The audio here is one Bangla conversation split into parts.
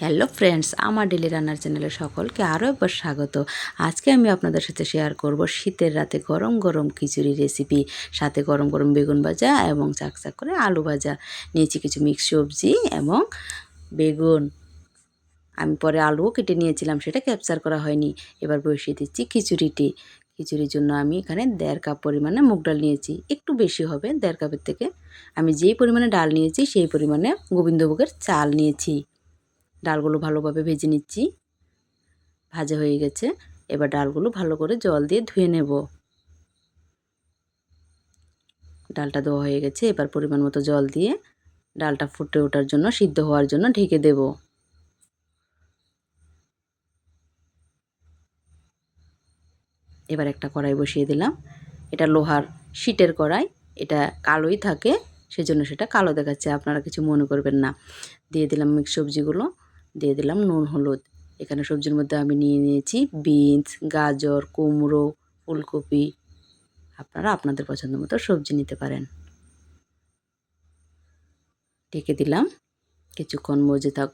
হ্যালো ফ্রেন্ডস আমার ডেলি রান্নার চ্যানেলে সকলকে আরও একবার স্বাগত। আজকে আমি আপনাদের সাথে শেয়ার করব শীতের রাতে গরম গরম খিচুড়ি রেসিপি সাথে গরম গরম বেগুন ভাজা এবং চাকচাক করে আলু ভাজা। নিয়েছি কিছু মিক্স সবজি এবং বেগুন। আমি পরে আলুও কেটে নিয়েছিলাম, সেটা ক্যাপচার করা হয়নি। এবার বসিয়ে দিচ্ছি খিচুড়িটি। খিচুড়ির জন্য আমি এখানে দেড় কাপ পরিমাণে মুগ ডাল নিয়েছি। একটু বেশি হবে, দেড় কাপের থেকে। আমি যেই পরিমাণে ডাল নিয়েছি, সেই পরিমাণে গোবিন্দভোগের চাল নিয়েছি। ডালগুলো ভালোভাবে ভেজে নিচ্ছি। ভাজা হয়ে গেছে। এবার ডালগুলো ভালো করে জল দিয়ে ধুয়ে নেব। ডালটা দেওয়া হয়ে গেছে। এবার পরিমাণ মতো জল দিয়ে ডালটা ফুটে ওঠার জন্য, সিদ্ধ হওয়ার জন্য ঢেকে দেব। এবার একটা কড়াই বসিয়ে দিলাম। এটা লোহার শিটের কড়াই। এটা কালোই থাকে, সেজন্য সেটা কালো দেখাচ্ছে। আপনারা কিছু মনে করবেন না। দিয়ে দিলাম মিক্স সবজিগুলো। দিয়ে দিলাম নুন, হলুদ। এখানে সবজির মধ্যে আমি নিয়ে নিয়েছি বিনস, গাজর, কুমড়ো, ফুলকপি। আপনারা আপনাদের পছন্দ মতো সবজি নিতে পারেন। ঢেকে দিলাম। কিছুক্ষণ মজে থাক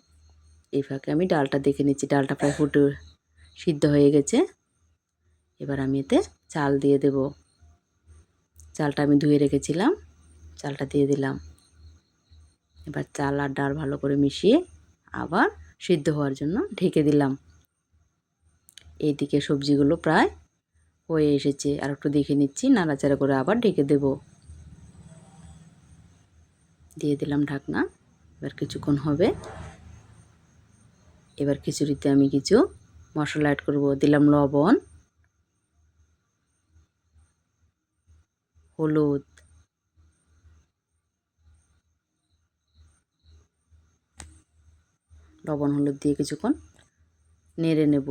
এই ফাঁকে আমি ডালটা দেখে নিচ্ছি। ডালটা প্রায় ফুটে সিদ্ধ হয়ে গেছে। এবার আমি এতে চাল দিয়ে দেব। চালটা আমি ধুয়ে রেখেছিলাম। চালটা দিয়ে দিলাম। এবার চাল আর ডাল ভালো করে মিশিয়ে আবার সিদ্ধ হওয়ার জন্য ঢেকে দিলাম। এইদিকে সবজিগুলো প্রায় হয়ে এসেছে। আর একটু দেখে নিচ্ছি, নাড়াচাড়া করে আবার ঢেকে দেব। দিয়ে দিলাম ঢাকনা, এবার কিছুক্ষণ হবে। এবার খিচুড়িতে আমি কিছু মশলা অ্যাড করব। দিলাম লবণ, হলুদ লবণ, হলুদ দিয়ে কিছুক্ষণ নেড়ে নেব।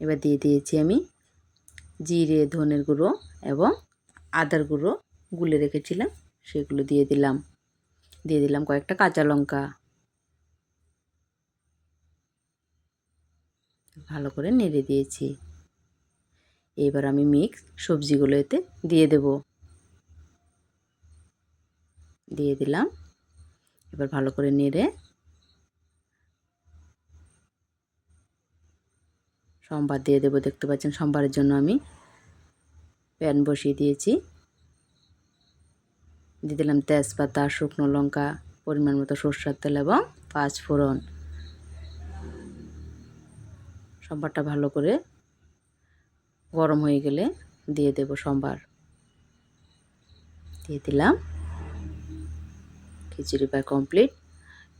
এবার দিয়ে দিয়েছি আমি জিরে, ধনের গুঁড়ো এবং আদার গুঁড়ো। গুলে রেখেছিলাম, সেগুলো দিয়ে দিলাম। দিয়ে দিলাম কয়েকটা কাঁচা লঙ্কা। ভালো করে নেড়ে দিয়েছি। এবার আমি মিক্স সবজিগুলো এতে দিয়ে দেব। দিয়ে দিলাম এবার ভালো করে নেড়ে সোমবার দিয়ে দেবো। দেখতে পাচ্ছেন, সোমবারের জন্য আমি প্যান বসিয়ে দিয়েছি। দিয়ে দিলাম তেজপাতা, শুকনো লঙ্কা, পরিমাণ মতো সরষের তেল এবং পাঁচ ফোড়ন। সোমবারটা ভালো করে গরম হয়ে গেলে দিয়ে দেব সোমবার। দিয়ে দিলাম খিচুড়ি প্রায় কমপ্লিট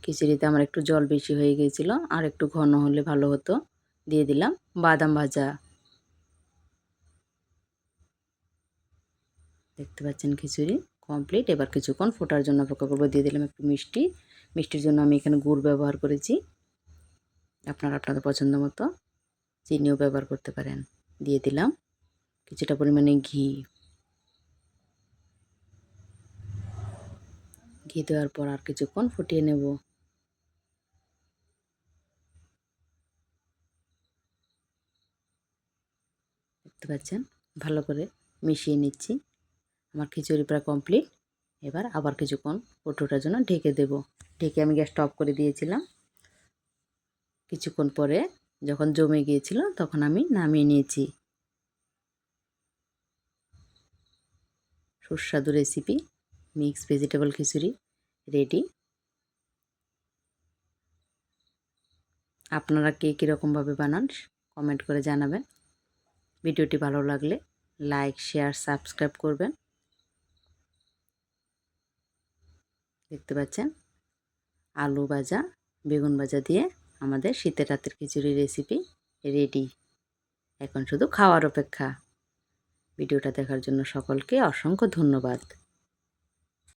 খিচুড়িতে আমার একটু জল বেশি হয়ে গিয়েছিল, আর একটু ঘন হলে ভালো হতো। দিয়ে দিলাম বাদাম ভাজা। দেখতে পাচ্ছেন খিচুড়ি কমপ্লিট এবার কিছুক্ষণ ফোটার জন্য অপেক্ষা করব। দিয়ে দিলাম একটু মিষ্টি। মিষ্টির জন্য আমি এখানে গুড় ব্যবহার করেছি। আপনারা আপনাদের পছন্দ মতো চিনিও ব্যবহার করতে পারেন। দিয়ে দিলাম কিছুটা পরিমাণে ঘি। ঘি দেওয়ার পর আর কিছুক্ষণ ফুটিয়ে নেব। দেখতে পাচ্ছেন? ভালো করে মিশিয়ে নিচ্ছি। আমার খিচুড়ি প্রায় কমপ্লিট। এবার আবার কিছুক্ষণ ফুটোটার জন্য ঢেকে দেব। ঢেকে আমি গ্যাসটা অফ করে দিয়েছিলাম। কিছুক্ষণ পরে যখন জমে গিয়েছিল তখন আমি নামিয়ে নিয়েছি। সুস্বাদু recipe. Mix vegetable khichuri ready. আপনারা কে কীরকমভাবে বানান কমেন্ট করে জানাবেন। ভিডিওটি ভালো লাগলে লাইক, শেয়ার, সাবস্ক্রাইব করবেন। দেখতে পাচ্ছেন? আলু ভাজা, বেগুন ভাজা দিয়ে আমাদের শীতের রাতের খিচুড়ি রেসিপি রেডি। এখন শুধু খাওয়ার অপেক্ষা। ভিডিওটা দেখার জন্য সকলকে অসংখ্য ধন্যবাদ।